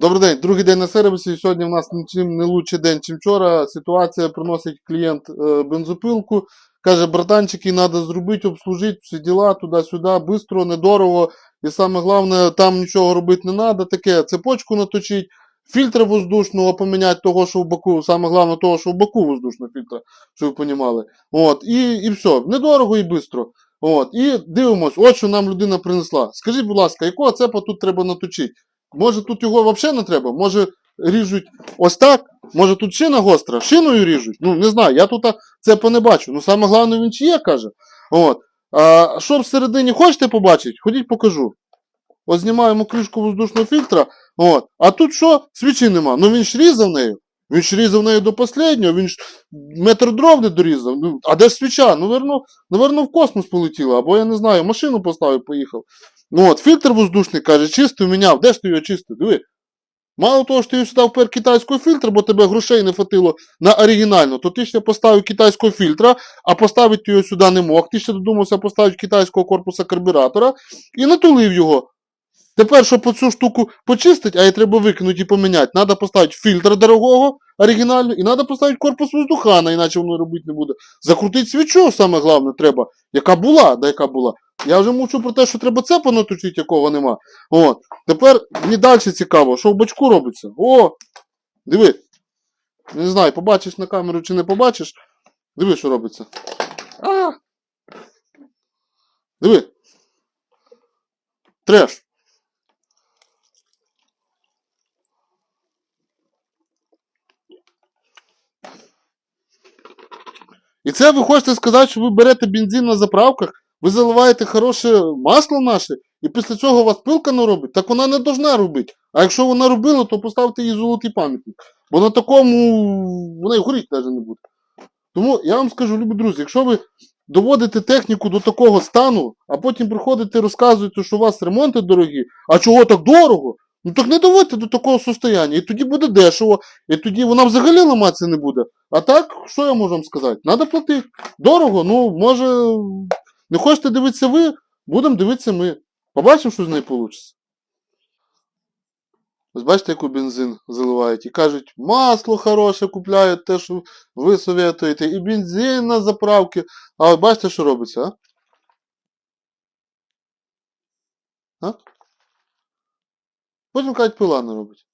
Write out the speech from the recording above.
Добрий день, другий день на сервісі. Сьогодні в нас нічим не лучший день, ніж вчора. Ситуація приносить клієнт е, бензопилку. Каже, братанчики, треба зробити, обслужити всі діла туди-сюди, швидко, недорого. І саме головне, там нічого робити не треба. Таке цепочку наточить, фільтр воздушного поміняти того, що в боку. Саме головне того, що в боку воздушного фільтра, щоб ви розуміли. От, і, і все. Недорого і швидко. От, і дивимось, от що нам людина принесла. Скажіть, будь ласка, якого цепа тут треба наточити? Може тут його взагалі не треба? Може ріжуть ось так? Може тут шина гостра? Шиною ріжуть? Ну, не знаю, я тут цепа не бачу. Ну, саме головне він чи є, каже. От. А що всередині хочете побачити? Ходіть покажу. Ось знімаємо кришку воздушного фільтра. От. А тут що? Свічі нема. Ну він ж різав нею. Він ж різав нею до останнього, він ж метр дров не дорізав. Ну, а де ж свіча? Ну, верно, наверно, в космос полетіла, або я не знаю, машину поставив, поїхав. Ну от, фільтр воздушний, каже, чистив, міняв. Де ж ти його чистив? Диви. Мало того, що ти сюди впер китайського фільтра, бо тебе грошей не хватило на оригінальну, то ти ще поставив китайського фільтра, а поставити його сюди не мог. Ти ще додумався поставити китайського корпуса карбюратора і натулив його. Тепер, щоб цю штуку почистити, а її треба викинути і поміняти, треба поставити фільтр дорогого, оригінальний, і треба поставити корпус воздухана, іначе воно робити не буде. Закрутити свічу, саме головне, треба, яка була, да яка була. Я вже мовчу про те, що треба цепа наточити, якого нема. От. Тепер мені далі цікаво, що в бачку робиться. О! Диви. Не знаю, побачиш на камеру чи не побачиш. Диви, що робиться. А! Диви. Треш. І це ви хочете сказати, що ви берете бензин на заправках, ви заливаєте хороше масло наше, і після цього у вас пилка не робить? Так вона не должна робити. А якщо вона робила, то поставте їй золотий пам'ятник. Бо на такому вона й горіть навіть не буде. Тому я вам скажу, любі друзі, якщо ви доводите техніку до такого стану, а потім приходите розказуєте, що у вас ремонти дорогі, а чого так дорого? Ну так не доводьте до такого состояння, і тоді буде дешево, і тоді вона взагалі ламатися не буде. А так, що я можу вам сказати? Надо платити. Дорого, ну, може, не хочете дивитися ви, будемо дивитися ми. Побачимо, що з неї вийде. Бачите, яку бензин заливають. І кажуть, масло хороше купляють, те, що ви советуєте, і бензин на заправки. А бачите, що робиться, а? А? Потім кажуть, пила не робить.